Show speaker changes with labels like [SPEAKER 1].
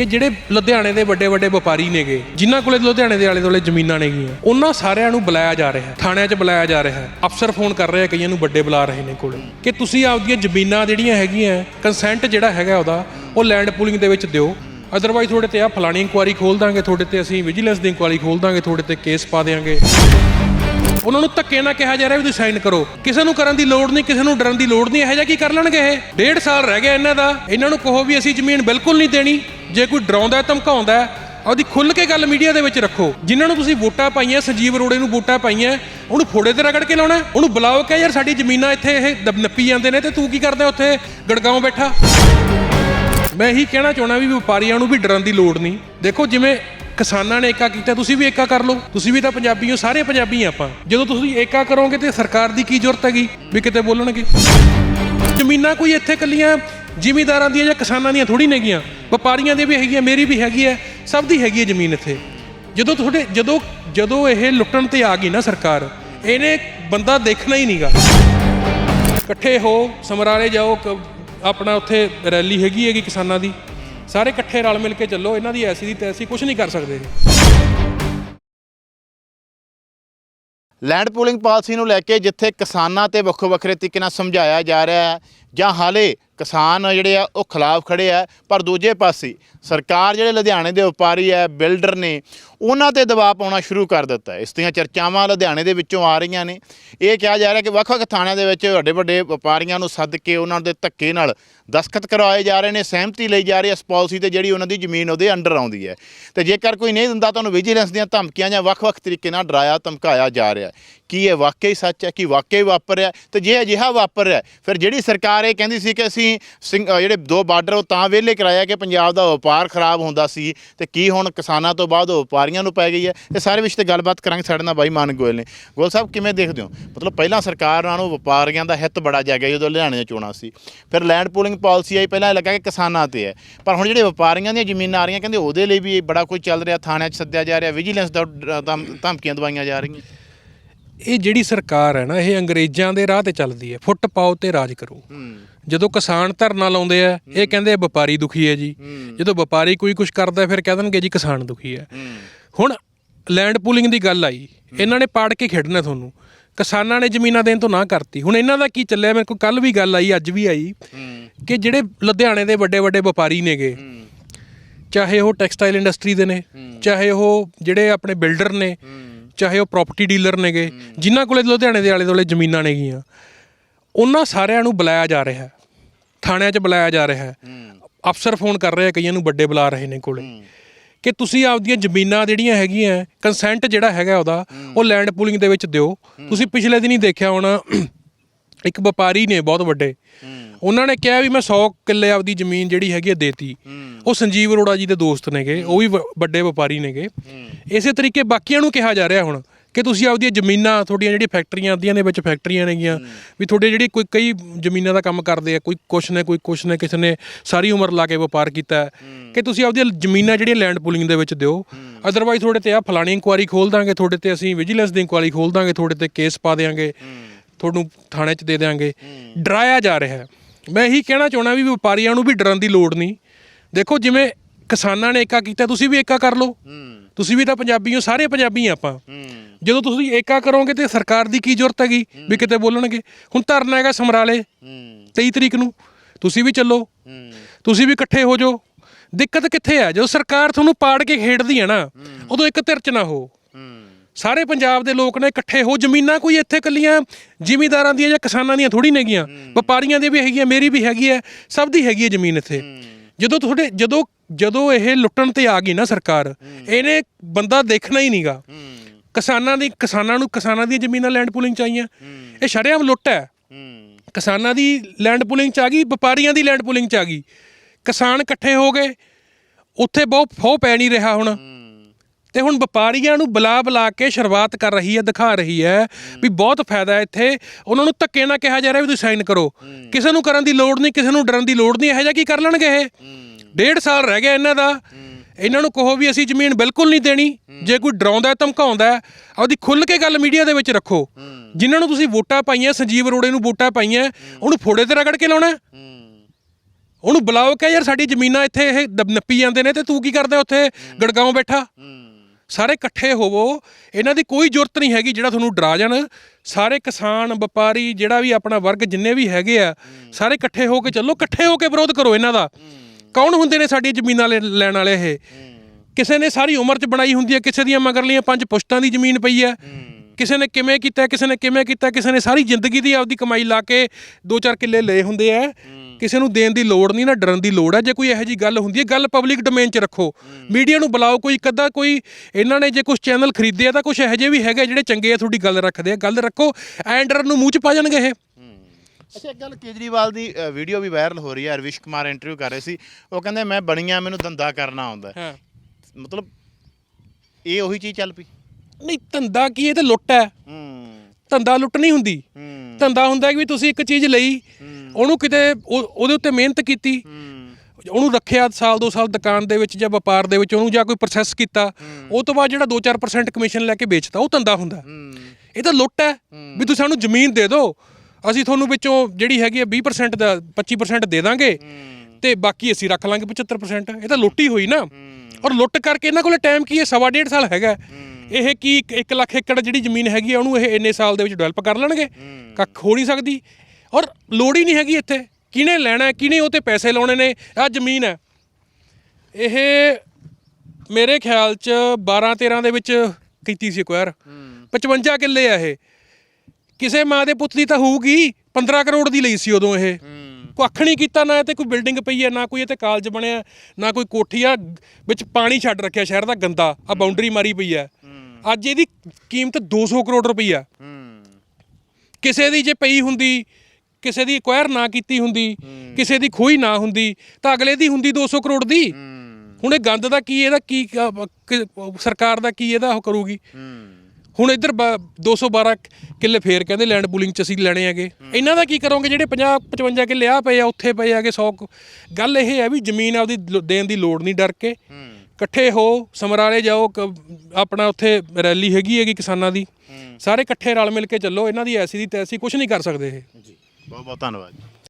[SPEAKER 1] ਇਹ ਜਿਹੜੇ ਲੁਧਿਆਣੇ ਦੇ ਵੱਡੇ ਵੱਡੇ ਵਪਾਰੀ ਨੇਗੇ, ਜਿਨ੍ਹਾਂ ਕੋਲੇ ਲੁਧਿਆਣੇ ਦੇ ਆਲੇ ਦੁਆਲੇ ਜ਼ਮੀਨਾਂ ਨੇਗੀਆਂ, ਉਹਨਾਂ ਸਾਰਿਆਂ ਨੂੰ ਬੁਲਾਇਆ ਜਾ ਰਿਹਾ ਹੈ, ਥਾਣਿਆਂ 'ਚ ਬੁਲਾਇਆ ਜਾ ਰਿਹਾ ਹੈ। ਅਫਸਰ ਫੋਨ ਕਰ ਰਹੇ ਆ, ਕਈਆਂ ਨੂੰ ਵੱਡੇ ਬੁਲਾ ਰਹੇ ਨੇ ਕੋਲੇ। ਕਿ ਤੁਸੀਂ ਆਪਦੀਆਂ ਜ਼ਮੀਨਾਂ ਜਿਹੜੀਆਂ ਹੈਗੀਆਂ ਕੰਸੈਂਟ ਜਿਹੜਾ ਹੈਗਾ ਉਹਦਾ, ਉਹ ਲੈਂਡ ਪੂਲਿੰਗ ਦੇ ਵਿੱਚ ਦਿਓ। ਅਦਰਵਾਈਜ਼ ਤੁਹਾਡੇ ਤੇ ਆ ਫਲਾਣੀ ਇਨਕੁਆਰੀ ਖੋਲ ਦਾਂਗੇ, ਤੁਹਾਡੇ ਤੇ ਅਸੀਂ ਵਿਜੀਲੈਂਸ ਦੀ ਇਨਕੁਆਰੀ ਖੋਲ ਦਾਂਗੇ, ਤੁਹਾਡੇ ਤੇ ਕੇਸ ਪਾ ਦੇਾਂਗੇ ਉਹਨਾਂ ਨੂੰ ਧੱਕੇ ਨਾਲ ਕਿਹਾ ਜਾ ਰਿਹਾ ਵੀ ਤੁਸੀਂ ਸਾਈਨ ਕਰੋ। ਕਿਸੇ ਨੂੰ ਕਰਨ ਦੀ ਲੋੜ ਨਹੀਂ, ਕਿਸੇ ਨੂੰ ਡਰਨ ਦੀ ਲੋੜ ਨਹੀਂ, ਇਹੋ ਜਿਹਾ ਕੀ ਕਰ ਲੈਣਗੇ ਇਹ? ਡੇਢ ਸਾਲ ਰਹਿ ਗਿਆ ਇਹਨਾਂ ਦਾ। ਇਹਨਾਂ ਨੂੰ ਕਹੋ ਵੀ ਅਸੀਂ ਜ਼ਮੀਨ ਬਿਲਕੁਲ ਨਹੀਂ ਦੇਣੀ। ਜੇ ਕੋਈ ਡਰਾਉਂਦਾ, ਧਮਕਾਉਂਦਾ, ਉਹਦੀ ਖੁੱਲ ਕੇ ਗੱਲ ਮੀਡੀਆ ਦੇ ਵਿੱਚ ਰੱਖੋ। ਜਿਨ੍ਹਾਂ ਨੂੰ ਤੁਸੀਂ ਵੋਟਾਂ ਪਾਈਆਂ, ਸੰਜੀਵ ਅਰੋੜੇ ਨੂੰ ਵੋਟਾਂ ਪਾਈਆਂ, ਉਹਨੂੰ ਫੋੜੇ ਤੇ ਰਗੜ ਕੇ ਲਾਉਣਾ ਉਹਨੂੰ ਬੁਲਾਓ ਕਿ ਯਾਰ ਸਾਡੀ ਜ਼ਮੀਨਾਂ ਇੱਥੇ ਇਹ ਦਬ- ਨੱਪੀ ਜਾਂਦੇ ਨੇ ਤੇ ਤੂੰ ਕੀ ਕਰਦਾ ਉੱਥੇ? ਗੜਗਾਉਂ ਬੈਠਾ। ਮੈਂ ਇਹੀ ਕਹਿਣਾ ਚਾਹਣਾ ਵੀ ਵਪਾਰੀਆਂ ਨੂੰ ਵੀ ਡਰਨ ਦੀ ਲੋੜ ਨਹੀਂ। ਦੇਖੋ, ਜਿਵੇਂ ਕਿਸਾਨਾਂ ਨੇ ਏਕਾ ਕੀਤਾ, ਤੁਸੀਂ ਵੀ ਏਕਾ ਕਰ ਲਓ। ਤੁਸੀਂ ਵੀ ਤਾਂ ਪੰਜਾਬੀ ਹੋ, ਸਾਰੇ ਪੰਜਾਬੀ ਆ ਆਪਾਂ। ਜਦੋਂ ਤੁਸੀਂ ਏਕਾ ਕਰੋਗੇ ਤੇ ਸਰਕਾਰ ਦੀ ਕੀ ਜ਼ਰੂਰਤ ਹੈਗੀ? ਵੀ ਕਿਤੇ ਬੋਲਣਗੇ? ਜ਼ਮੀਨਾਂ ਕੋਈ ਇੱਥੇ ਕੱਲੀਆਂ ਜ਼ਿਮੀਦਾਰਾਂ ਦੀਆਂ ਜਾਂ ਕਿਸਾਨਾਂ ਦੀਆਂ ਥੋੜੀ ਨੇਗੀਆਂ। ਵਪਾਰੀਆਂ ਦੀ ਵੀ ਹੈਗੀਆਂ ਮੇਰੀ ਵੀ ਹੈਗੀ ਹੈ, ਸਭ ਦੀ ਹੈਗੀ ਹੈ ਜ਼ਮੀਨ ਇੱਥੇ। ਜਦੋਂ ਤੁਹਾਡੇ ਜਦੋਂ ਜਦੋਂ ਇਹ ਲੁੱਟਣ ਤੇ ਆ ਗਈ ਨਾ ਸਰਕਾਰ, ਇਹਨੇ ਬੰਦਾ ਦੇਖਣਾ ਹੀ ਨਹੀਂਗਾ। ਇਕੱਠੇ ਹੋ, ਸਮਰਾਲੇ ਜਾਓ ਆਪਣਾ ਉੱਥੇ ਰੈਲੀ ਹੈਗੀ ਹੈਗੀ ਕਿਸਾਨਾਂ ਦੀ। ਸਾਰੇ ਇਕੱਠੇ ਰਲ ਮਿਲ ਕੇ ਚੱਲੋ, ਇਹਨਾਂ ਦੀ ਐਸੀ ਦੀ ਤੈਸੀ ਕੁਝ ਨਹੀਂ ਕਰ ਸਕਦੇ।
[SPEAKER 2] ਲੈਂਡ ਪੂਲਿੰਗ ਪਾਲਿਸੀ ਨੂੰ ਲੈ ਕੇ ਜਿੱਥੇ ਕਿਸਾਨਾਂ ਤੇ ਵੱਖੋ ਵੱਖਰੇ ਤਰੀਕੇ ਨਾਲ ਸਮਝਾਇਆ ਜਾ ਰਿਹਾ ਹੈ, ਜਾਂ ਹਾਲੇ ਕਿਸਾਨ ਜਿਹੜੇ ਆ, ਉਹ ਖਿਲਾਫ ਖੜੇ ਆ। ਪਰ ਦੂਜੇ ਪਾਸੇ ਸਰਕਾਰ ਜਿਹੜੇ ਲੁਧਿਆਣੇ ਦੇ ਵਪਾਰੀ ਹੈ ਬਿਲਡਰ ਨੇ ਉਹਨਾਂ ਤੇ ਦਬਾਅ ਪਾਉਣਾ ਸ਼ੁਰੂ ਕਰ ਦਿੱਤਾ ਹੈ। ਇਸ ਦੀਆਂ ਚਰਚਾਵਾਂ ਲੁਧਿਆਣੇ ਦੇ ਵਿੱਚੋਂ ਆ ਰਹੀਆਂ ਨੇ। ਇਹ ਕਿਹਾ ਜਾ ਰਿਹਾ ਕਿ ਵੱਖ-ਵੱਖ ਥਾਣਿਆਂ ਦੇ ਵਿੱਚ ਵੱਡੇ ਵੱਡੇ ਵਪਾਰੀਆਂ ਨੂੰ ਸੱਦ ਕੇ ਉਹਨਾਂ ਦੇ ਧੱਕੇ ਨਾਲ ਦਸਖਤ ਕਰਵਾਏ ਜਾ ਰਹੇ ਨੇ, ਸਹਿਮਤੀ ਲਈ ਜਾ ਰਹੀ ਹੈ ਇਸ ਪਾਲਿਸੀ ਤੇ ਜਿਹੜੀ ਉਹਨਾਂ ਦੀ ਜ਼ਮੀਨ ਉਹਦੇ ਅੰਡਰ ਆਉਂਦੀ ਹੈ। ਤੇ ਜੇਕਰ ਕੋਈ ਨਹੀਂ ਦਿੰਦਾ ਤਾਂ ਉਹਨੂੰ ਵਿਜੀਲੈਂਸ ਦੀਆਂ ਧਮਕੀਆਂ ਜਾਂ ਵੱਖ-ਵੱਖ ਤਰੀਕੇ ਨਾਲ ਡਰਾਇਆ, ਧਮਕਾਇਆ ਜਾ ਰਿਹਾ ਕੀ ਇਹ ਵਾਕਈ ਸੱਚ ਹੈ? ਕੀ ਵਾਕਈ ਵਾਪਰ ਰਿਹਾ ਹੈ? ਤੇ ਜੇ ਅਜਿਹਾ ਵਾਪਰ ਰਿਹਾ ਫਿਰ ਜਿਹੜੀ ਸਰਕਾਰ ਇਹ ਕਹਿੰਦੀ ਸੀ ਕਿ ਅਸੀਂ ਸਿੰਘ- ਜਿਹੜੇ ਦੋ ਬਾਰਡਰ ਉਹ ਤਾਂ ਵਿਹਲੇ ਕਰਾਇਆ ਕਿ ਪੰਜਾਬ ਦਾ ਵਪਾਰ ਖਰਾਬ ਹੁੰਦਾ ਸੀ ਤੇ ਕੀ ਹੁਣ ਕਿਸਾਨਾਂ ਤੋਂ ਬਾਅਦ ਉਹ ਵਪਾਰੀਆਂ ਨੂੰ ਪੈ ਗਈ ਹੈ ਇਹ ਸਾਰੇ ਵਿਸ਼ੇ ਤੇ ਗੱਲਬਾਤ ਕਰਾਂਗੇ ਸਾਡੇ ਨਾਲ ਬਾਈ ਮਾਨ ਗੋਇਲ ਨੇ। ਗੋਇਲ ਸਾਹਿਬ, ਕਿਵੇਂ ਦੇਖਦੇ ਹੋ? ਮਤਲਬ ਪਹਿਲਾਂ ਸਰਕਾਰ ਨਾਲੋਂ ਵਪਾਰੀਆਂ ਦਾ ਹਿੱਤ ਬੜਾ ਜਾਗਿਆ ਜਦੋਂ ਲੁਧਿਆਣੇ ਦੀਆਂ ਚੋਣਾਂ ਸੀ। ਫਿਰ ਲੈਂਡ ਪੂਲਿੰਗ ਪਾਲਿਸੀ ਆਈ, ਪਹਿਲਾਂ ਇਹ ਲੱਗਾ ਕਿ ਕਿਸਾਨਾਂ ਤੇ ਹੈ। ਪਰ ਹੁਣ ਜਿਹੜੇ ਵਪਾਰੀਆਂ ਦੀਆਂ ਜ਼ਮੀਨਾਂ ਆ ਰਹੀਆਂ, ਕਹਿੰਦੇ ਉਹਦੇ ਲਈ ਵੀ ਬੜਾ ਕੁਝ ਚੱਲ ਰਿਹਾ, ਥਾਣਿਆਂ 'ਚ ਸੱਦਿਆ ਜਾ ਰਿਹਾ ਵਿਜੀਲੈਂਸ ਦਾ ਧਮ- ਧਮਕੀਆਂ ਦਵਾਈਆਂ ਜਾ ਰਹੀਆਂ।
[SPEAKER 1] ਇਹ ਜਿਹੜੀ ਸਰਕਾਰ ਹੈ ਨਾ ਇਹ ਅੰਗਰੇਜ਼ਾਂ ਦੇ ਰਾਹ ਤੇ ਚੱਲਦੀ ਹੈ। ਫੁੱਟ ਪਾਓ ਤੇ ਰਾਜ ਕਰੋ। ਜਦੋਂ ਕਿਸਾਨ ਧਰਨਾ ਲਾਉਂਦੇ ਆ ਇਹ ਕਹਿੰਦੇ ਵਪਾਰੀ ਦੁਖੀ ਹੈ ਜੀ। ਜਦੋਂ ਵਪਾਰੀ ਕੋਈ ਕੁਝ ਕਰਦਾ ਫਿਰ ਕਹਿ ਦੇਣਗੇ ਜੀ ਕਿਸਾਨ ਦੁਖੀ ਹੈ।
[SPEAKER 2] ਹੂੰ।
[SPEAKER 1] ਹੁਣ ਲੈਂਡ ਪੂਲਿੰਗ ਦੀ ਗੱਲ ਆਈ। ਇਹਨਾਂ ਨੇ ਪਾੜ ਕੇ ਖੇਡਣਾ ਤੁਹਾਨੂੰ। ਕਿਸਾਨਾਂ ਨੇ ਜ਼ਮੀਨਾਂ ਦੇਣ ਤੋਂ ਨਾ ਕਰਤੀ। ਹੁਣ ਇਹਨਾਂ ਦਾ ਕੀ ਚੱਲਿਆ? ਮੇਰੇ ਕੋਲ ਕੱਲ ਵੀ ਗੱਲ ਆਈ ਅੱਜ ਵੀ ਆਈ। ਕਿ ਜਿਹੜੇ ਲੁਧਿਆਣੇ ਦੇ ਵੱਡੇ ਵੱਡੇ ਵਪਾਰੀ ਨੇਗੇ ਚਾਹੇ ਉਹ ਟੈਕਸਟਾਈਲ ਇੰਡਸਟਰੀ ਦੇ ਨੇ ਚਾਹੇ ਉਹ ਜਿਹੜੇ ਆਪਣੇ ਬਿਲਡਰ ਨੇ ਚਾਹੇ ਉਹ ਪ੍ਰਾਪਰਟੀ ਡੀਲਰ ਨੇਗੇ ਜਿਨ੍ਹਾਂ ਕੋਲੇ ਲੁਧਿਆਣੇ ਦੇ ਆਲੇ ਦੁਆਲੇ ਜ਼ਮੀਨਾਂ ਨੇਗੀਆਂ ਉਹਨਾਂ ਸਾਰਿਆਂ ਨੂੰ ਬੁਲਾਇਆ ਜਾ ਰਿਹਾ ਹੈ। ਥਾਣਿਆਂ 'ਚ ਬੁਲਾਇਆ ਜਾ ਰਿਹਾ ਹੈ। ਅਫਸਰ ਫੋਨ ਕਰ ਰਹੇ ਆ ਕਈਆਂ ਨੂੰ ਵੱਡੇ ਬੁਲਾ ਰਹੇ ਨੇ ਕੋਲੇ। ਕਿ ਤੁਸੀਂ ਆਪਦੀਆਂ ਜ਼ਮੀਨਾਂ ਜਿਹੜੀਆਂ ਹੈਗੀਆਂ ਕੰਸੈਂਟ ਜਿਹੜਾ ਹੈਗਾ ਉਹਦਾ ਉਹ ਲੈਂਡ ਪੂਲਿੰਗ ਦੇ ਵਿੱਚ ਦਿਓ। ਤੁਸੀਂ ਪਿਛਲੇ ਦਿਨ ਹੀ ਦੇਖਿਆ ਹੋਣਾ ਇੱਕ ਵਪਾਰੀ ਨੇ ਬਹੁਤ ਵੱਡੇ। ਉਹਨਾਂ ਨੇ ਕਿਹਾ ਵੀ ਮੈਂ 100 ਕਿੱਲੇ ਆਪਦੀ ਜ਼ਮੀਨ ਜਿਹੜੀ ਹੈਗੀ ਹੈ ਦੇਤੀ। ਉਹ ਸੰਜੀਵ ਅਰੋੜਾ ਜੀ ਦੇ ਦੋਸਤ ਨੇਗੇ ਉਹ ਵੀ ਵ- ਵੱਡੇ ਵਪਾਰੀ ਨੇਗੇ। ਇਸੇ ਤਰੀਕੇ ਬਾਕੀਆਂ ਨੂੰ ਕਿਹਾ ਜਾ ਰਿਹਾ ਹੁਣ ਕਿ ਤੁਸੀਂ ਆਪਦੀਆਂ ਜ਼ਮੀਨਾਂ ਤੁਹਾਡੀਆਂ ਜਿਹੜੀਆਂ ਫੈਕਟਰੀਆਂ ਆਉਂਦੀਆਂ ਨੇ ਵਿੱਚ ਫੈਕਟਰੀਆਂ ਨੇਗੀਆਂ ਵੀ ਤੁਹਾਡੇ ਜਿਹੜੀ ਕੋਈ ਕਈ ਜ਼ਮੀਨਾਂ ਦਾ ਕੰਮ ਕਰਦੇ ਆ ਕੋਈ ਕੁਛ ਨੇ ਕੋਈ ਕੁਛ ਨੇ ਕਿਸੇ ਨੇ ਸਾਰੀ ਉਮਰ ਲਾ ਕੇ ਵਪਾਰ ਕੀਤਾ। ਹੈ, ਕਿ ਤੁਸੀਂ ਆਪਦੀਆਂ ਜ਼ਮੀਨਾਂ ਜਿਹੜੀਆਂ ਲੈਂਡ ਪੂਲਿੰਗ ਦੇ ਵਿੱਚ ਦਿਓ। ਅਦਰਵਾਈਜ਼ ਤੁਹਾਡੇ ਤੇ ਆ ਫਲਾਣੀ ਇਨਕੁਆਰੀ ਖੋਲ ਦਾਂਗੇ ਤੁਹਾਡੇ ਤੇ ਅਸੀਂ ਵਿਜੀਲੈਂਸ ਦੀ ਇਨਕੁਆਰੀ ਖੋਲ ਦਾਂਗੇ ਤੁਹਾਡੇ ਤੇ ਕੇਸ ਪਾ ਦੇਾਂਗੇ ਤੁਹਾਨੂੰ ਥਾਣੇ 'ਚ ਦੇ ਦੇਾਂਗੇ ਡਰਾਇਆ ਜਾ ਰਿਹਾ ਮੈਂ ਇਹੀ ਕਹਿਣਾ ਚਾਹਣਾ ਵੀ ਵਪਾਰੀਆਂ ਨੂੰ ਵੀ ਡਰਨ ਦੀ ਲੋੜ ਨਹੀਂ। ਦੇਖੋ ਜਿਵੇਂ ਕਿਸਾਨਾਂ ਨੇ ਏਕਾ ਕੀਤਾ ਤੁਸੀਂ ਵੀ ਏਕਾ ਕਰ ਲਓ। ਤੁਸੀਂ ਵੀ ਤਾਂ ਪੰਜਾਬੀ ਹੋ ਸਾਰੇ ਪੰਜਾਬੀ ਆ ਆਪਾਂ। ਜਦੋਂ ਤੁਸੀਂ ਏਕਾ ਕਰੋਗੇ ਤੇ ਸਰਕਾਰ ਦੀ ਕੀ ਜ਼ਰੂਰਤ ਹੈਗੀ ਵੀ ਕਿਤੇ ਬੋਲਣਗੇ? ਹੁਣ ਧਰਨਾ ਹੈਗਾ ਸਮਰਾਲੇ 23 ਤਰੀਕ ਨੂੰ। ਤੁਸੀਂ ਵੀ ਚੱਲੋ। ਤੁਸੀਂ ਵੀ ਇਕੱਠੇ ਹੋ ਜਾਓ। ਦਿੱਕਤ ਕਿੱਥੇ ਹੈ? ਜਦੋਂ ਸਰਕਾਰ ਤੁਹਾਨੂੰ ਪਾੜ ਕੇ ਖੇਡਦੀ ਹੈ ਨਾ ਉਦੋਂ ਇੱਕ ਧਿਰ ਚ ਨਾ ਹੋ। ਸਾਰੇ ਪੰਜਾਬ ਦੇ ਲੋਕ ਨੇ ਇਕੱਠੇ ਹੋ ਜ਼ਮੀਨਾਂ ਕੋਈ ਇੱਥੇ ਕੱਲੀਆਂ ਜ਼ਿਮੀਦਾਰਾਂ ਦੀਆਂ ਜਾਂ ਕਿਸਾਨਾਂ ਦੀਆਂ ਥੋੜੀ ਨੇਗੀਆਂ ਵਪਾਰੀਆਂ ਦੀ ਵੀ ਹੈਗੀਆਂ ਮੇਰੀ ਵੀ ਹੈਗੀ ਹੈ ਸਭ ਦੀ ਹੈਗੀ ਹੈ ਜ਼ਮੀਨ ਇੱਥੇ। ਜਦੋਂ ਤੁਹਾਡੇ ਜਦੋਂ ਜਦੋਂ ਇਹ ਲੁੱਟਣ ਤੇ ਆ ਗਈ ਨਾ ਸਰਕਾਰ ਇਹਨੇ ਬੰਦਾ ਦੇਖਣਾ ਹੀ ਨਹੀਂਗਾ। ਕਿਸਾਨਾਂ ਦੀ ਕਿਸਾਨਾਂ ਨੂੰ ਕਿਸਾਨਾਂ ਦੀਆਂ ਜ਼ਮੀਨਾਂ ਲੈਂਡ ਪੂਲਿੰਗ ਚਾਹੀਆਂ ਇਹ ਸ਼ਰੇਆਮ ਲੁੱਟ ਹੈ। ਕਿਸਾਨਾਂ ਦੀ ਲੈਂਡ ਪੂਲਿੰਗ ਚ ਆ ਗਈ ਵਪਾਰੀਆਂ ਦੀ ਲੈਂਡ ਪੂਲਿੰਗ ਚ ਆ ਗਈ। ਕਿਸਾਨ ਇਕੱਠੇ ਹੋ ਗਏ। ਉੱਥੇ ਬਹੁਤ ਫੋ ਪੈ ਨਹੀਂ ਰਿਹਾ ਹੁਣ। ਤੇ ਹੁਣ ਵਪਾਰੀਆਂ ਨੂੰ ਬੁਲਾ ਬੁਲਾ ਕੇ ਸ਼ੁਰੂਆਤ ਕਰ ਰਹੀ ਹੈ ਦਿਖਾ ਰਹੀ ਹੈ ਵੀ ਬਹੁਤ ਫਾਇਦਾ ਇੱਥੇ। ਉਹਨਾਂ ਨੂੰ ਧੱਕੇ ਨਾਲ ਕਿਹਾ ਜਾ ਰਿਹਾ ਵੀ ਤੁਸੀਂ ਸਾਈਨ ਕਰੋ। ਕਿਸੇ ਨੂੰ ਕਰਨ ਦੀ ਲੋੜ ਨਹੀਂ ਕਿਸੇ ਨੂੰ ਡਰਨ ਦੀ ਲੋੜ ਨਹੀਂ ਇਹੋ ਜਿਹਾ ਕੀ ਕਰ ਲੈਣਗੇ ਇਹ? ਡੇਢ ਸਾਲ ਰਹਿ ਗਿਆ ਇਹਨਾਂ ਦਾ। ਇਹਨਾਂ ਨੂੰ ਕਹੋ ਵੀ ਅਸੀਂ ਜ਼ਮੀਨ ਬਿਲਕੁਲ ਨਹੀਂ ਦੇਣੀ। ਜੇ ਕੋਈ ਡਰਾਉਂਦਾ ਧਮਕਾਉਂਦਾ ਉਹਦੀ ਖੁੱਲ ਕੇ ਗੱਲ ਮੀਡੀਆ ਦੇ ਵਿੱਚ ਰੱਖੋ। ਜਿਨ੍ਹਾਂ ਨੂੰ ਤੁਸੀਂ ਵੋਟਾਂ ਪਾਈਆਂ ਸੰਜੀਵ ਅਰੋੜੇ ਨੂੰ ਵੋਟਾਂ ਪਾਈਆਂ ਉਹਨੂੰ ਫੋੜੇ ਤੇ ਰਗੜ ਕੇ ਲਾਉਣਾ? ਉਹਨੂੰ ਬੁਲਾਓ ਕਿ ਯਾਰ ਸਾਡੀ ਜ਼ਮੀਨਾਂ ਇੱਥੇ ਇਹ ਨੱਪੀ ਜਾਂਦੇ ਨੇ ਤੇ ਤੂੰ ਕੀ ਕਰਦਾ ਉੱਥੇ? ਗੜਗਾਉਂ ਬੈਠਾ। ਸਾਰੇ ਇਕੱਠੇ ਹੋਵੋ, ਇਹਨਾਂ ਦੀ ਕੋਈ ਜ਼ਰੂਰਤ ਨਹੀਂ ਹੈਗੀ ਜਿਹੜਾ ਤੁਹਾਨੂੰ ਡਰਾ ਜਾਣ। ਸਾਰੇ ਕਿਸਾਨ, ਵਪਾਰੀ, ਜਿਹੜਾ ਵੀ ਆਪਣਾ ਵਰਗ ਜਿੰਨੇ ਵੀ ਹੈਗੇ ਆ, ਸਾਰੇ ਇਕੱਠੇ ਹੋ ਕੇ ਚੱਲੋ, ਇਕੱਠੇ ਹੋ ਕੇ ਵਿਰੋਧ ਕਰੋ ਇਹਨਾਂ ਦਾ। ਕੌਣ ਹੁੰਦੇ ਨੇ ਸਾਡੀ ਜ਼ਮੀਨਾਂ ਲੈ- ਲੈਣ ਵਾਲੇ ਇਹ? ਕਿਸੇ ਨੇ ਸਾਰੀ ਉਮਰ 'ਚ ਬਣਾਈ ਹੁੰਦੀ ਹੈ, ਕਿਸੇ ਦੀਆਂ ਮਗਰਲੀਆਂ ਪੰਜ ਪੁਸ਼ਤਾਂ ਦੀ ਜ਼ਮੀਨ ਪਈ ਹੈ। ਕਿਸੇ ਨੇ ਕਿਵੇਂ ਕੀਤਾ ਕਿਸੇ ਨੇ ਕਿਵੇਂ ਕੀਤਾ ਕਿਸੇ ਨੇ ਸਾਰੀ ਜ਼ਿੰਦਗੀ ਦੀ ਆਪਦੀ ਕਮਾਈ ਲਾ ਕੇ ਦੋ ਚਾਰ ਕਿੱਲੇ ਲਏ ਹੁੰਦੇ ਆ। ਕਿਸੇ ਨੂੰ ਦੇਣ ਦੀ ਲੋੜ ਨਹੀਂ ਨਾ ਡਰਨ ਦੀ ਲੋੜ ਹੈ ਜੇ ਕੋਈ ਇਹੋ ਜੀ ਗੱਲ ਹੁੰਦੀ ਹੈ ਗੱਲ ਪਬਲਿਕ ਡੋਮੇਨ 'ਚ ਰੱਖੋ। ਮੀਡੀਆ ਨੂੰ ਬੁਲਾਓ ਕੋਈ ਅੱਧਾ ਕੋਈ ਇਹਨਾਂ ਨੇ ਜੇ ਕੁਝ ਚੈਨਲ ਖਰੀਦੇ ਆ ਤਾਂ ਕੁਝ ਇਹੋ ਜਿਹੇ ਵੀ ਹੈਗੇ ਜਿਹੜੇ ਚੰਗੇ ਆ ਤੁਹਾਡੀ ਗੱਲ ਰੱਖਦੇ ਆ। ਗੱਲ ਰੱਖੋ ਐਂਡਰ ਨੂੰ ਮੂੰਹ 'ਚ ਪਾ ਜਾਣਗੇ ਇਹ।
[SPEAKER 2] ਅੱਛਾ ਇੱਕ ਗੱਲ ਕੇਜਰੀਵਾਲ ਦੀ ਵੀਡੀਓ ਵੀ ਵਾਇਰਲ ਹੋ ਰਹੀ ਹੈ ਰਵਿਸ਼ ਕੁਮਾਰ ਇੰਟਰਵਿਊ ਕਰ ਰਹੇ ਸੀ। ਉਹ ਕਹਿੰਦੇ ਮੈਂ ਬਣੀਆਂ ਮੈਨੂੰ ਧੰਦਾ ਕਰਨਾ ਆਉਂਦਾ ਮਤਲਬ ਇਹ ਉਹੀ ਚੀਜ਼ ਚੱਲ ਪਈ।
[SPEAKER 1] ਨਹੀਂ ਧੰਦਾ ਕੀ ਇਹ ਤੇ ਲੁੱਟ ਹੈ?
[SPEAKER 2] ਹੂੰ।
[SPEAKER 1] ਧੰਦਾ ਲੁੱਟ ਨਹੀਂ ਹੁੰਦੀ।
[SPEAKER 2] ਹੂੰ।
[SPEAKER 1] ਧੰਦਾ ਹੁੰਦਾ ਕਿ ਵੀ ਤੁਸੀਂ ਇੱਕ ਚੀਜ਼ ਲਈ ਉਹਨੂੰ ਕਿਤੇ ਉਹ- ਉਹਦੇ ਉੱਤੇ ਮਿਹਨਤ ਕੀਤੀ ਉਹਨੂੰ ਰੱਖਿਆ ਸਾਲ ਦੋ ਸਾਲ ਦੁਕਾਨ ਦੇ ਵਿੱਚ ਜਾਂ ਵਪਾਰ ਦੇ ਵਿੱਚ ਉਹਨੂੰ ਜਾਂ ਕੋਈ ਪ੍ਰੋਸੈਸ ਕੀਤਾ ਉਹ ਤੋਂ ਬਾਅਦ ਜਿਹੜਾ 2-4% ਕਮਿਸ਼ਨ ਲੈ ਕੇ ਵੇਚਤਾ ਉਹ ਧੰਦਾ ਹੁੰਦਾ। ਇਹ ਤਾਂ ਲੁੱਟ ਹੈ ਵੀ ਤੁਸੀਂ ਸਾਨੂੰ ਜ਼ਮੀਨ ਦੇ ਦਿਓ ਅਸੀਂ ਤੁਹਾਨੂੰ ਵਿੱਚੋਂ ਜਿਹੜੀ ਹੈਗੀ ਹੈ 20% ਦਾ 25% ਦੇ ਦਾਂਗੇ ਤੇ ਬਾਕੀ ਅਸੀਂ ਰੱਖ ਲਾਂਗੇ 75% ਇਹ ਤਾਂ ਲੁੱਟ ਹੀ ਹੋਈ ਨਾ। ਔਰ ਲੁੱਟ ਕਰਕੇ ਇਹਨਾਂ ਕੋਲੇ ਟਾਈਮ ਕੀ ਹੈ? ਸਵਾ ਡੇਢ ਸਾਲ ਹੈਗਾ। ਇਹ ਕੀ 1 ਲੱਖ ਏਕੜ ਜਿਹੜੀ ਜ਼ਮੀਨ ਹੈਗੀ ਹੈ ਉਹਨੂੰ ਇਹ ਇੰਨੇ ਸਾਲ ਦੇ ਵਿੱਚ ਡਿਵੈਲਪ ਕਰ ਲੈਣਗੇ? ਕੱਖ ਹੋ ਨਹੀਂ ਸਕਦੀ। ਔਰ ਲੋੜ ਹੀ ਨਹੀਂ ਹੈਗੀ ਇੱਥੇ। ਕਿਹਨੇ ਲੈਣਾ ਹੈ, ਕਿਹਨੇ ਉਹ ਤੇ ਪੈਸੇ ਲਾਉਣੇ ਨੇ? ਆ ਜ਼ਮੀਨ ਹੈ। ਇਹ ਮੇਰੇ ਖਿਆਲ ਚ 12 13 ਦੇ ਵਿੱਚ ਕੀਤੀ ਸੀ ਐਕਵਾਇਰ 55 ਕਿੱਲੇ ਆ ਇਹ। ਕਿਸੇ ਮਾਂ ਦੇ ਪੁੱਤ ਦੀ ਤਾਂ ਹੋਊਗੀ 15 ਕਰੋੜ ਦੀ ਲਈ ਸੀ ਉਦੋਂ ਇਹ। ਕੁੱਖ ਨਹੀਂ ਕੀਤਾ ਨਾ ਤੇ ਕੋਈ ਬਿਲਡਿੰਗ ਪਈ ਹੈ ਨਾ ਕੋਈ ਤੇ ਕਾਲਜ ਬਣਿਆ ਨਾ ਕੋਈ ਕੋਠੀ ਆ ਵਿੱਚ ਪਾਣੀ ਛੱਡ ਰੱਖਿਆ ਸ਼ਹਿਰ ਦਾ ਗੰਦਾ। ਆ ਬਾਉਂਡਰੀ ਮਾਰੀ ਪਈ ਹੈ। ਅੱਜ ਇਹਦੀ ਕੀਮਤ 200 ਕਰੋੜ ਰੁਪਈਆ। ਕਿਸੇ ਦੀ ਜੇ ਪਈ ਹੁੰਦੀ ਕਿਸੇ ਦੀ ਐਕਵਾਇਰ ਨਾ ਕੀਤੀ ਹੁੰਦੀ ਕਿਸੇ ਦੀ ਖੋਈ ਨਾ ਹੁੰਦੀ ਤਾਂ ਅਗਲੇ ਦੀ ਹੁੰਦੀ 200 ਕਰੋੜ ਦੀ। ਹੁਣ ਇਹ ਗੰਦ ਦਾ ਕੀ ਇਹਦਾ ਕੀ ਸਰਕਾਰ ਦਾ ਕੀ ਇਹਦਾ ਉਹ ਕਰੂਗੀ? ਹੁਣ ਇੱਧਰ ਬ- 212 ਕਿੱਲੇ ਫੇਰ ਕਹਿੰਦੇ ਲੈਂਡ ਪੂਲਿੰਗ ਚ ਅਸੀਂ ਲੈਣੇ ਹੈਗੇ। ਇਹਨਾਂ ਦਾ ਕੀ ਕਰੋਗੇ? ਜਿਹੜੇ 50 55 ਕਿੱਲੇ ਆ ਪਏ ਆ ਉੱਥੇ ਪਏ ਆਗੇ 100 ਗੱਲ ਇਹ ਹੈ ਵੀ ਜ਼ਮੀਨ ਆਪਦੀ ਦੇਣ ਦੀ ਲੋੜ ਨਹੀਂ ਡਰ ਕੇ। ਇਕੱਠੇ ਹੋ ਸਮਰਾਲੇ ਜਾਓ ਕ- ਆਪਣਾ ਉੱਥੇ ਰੈਲੀ ਹੈਗੀ ਹੈਗੀ ਕਿਸਾਨਾਂ ਦੀ। ਸਾਰੇ ਇਕੱਠੇ ਰਲ ਮਿਲ ਕੇ ਚੱਲੋ ਇਹਨਾਂ ਦੀ ਐਸੀ ਦੀ ਤੈਸੀ ਕੁਝ ਨਹੀਂ ਕਰ ਸਕਦੇ ਇਹ।
[SPEAKER 2] ਜੀ ਬਹੁਤ ਬਹੁਤ ਧੰਨਵਾਦ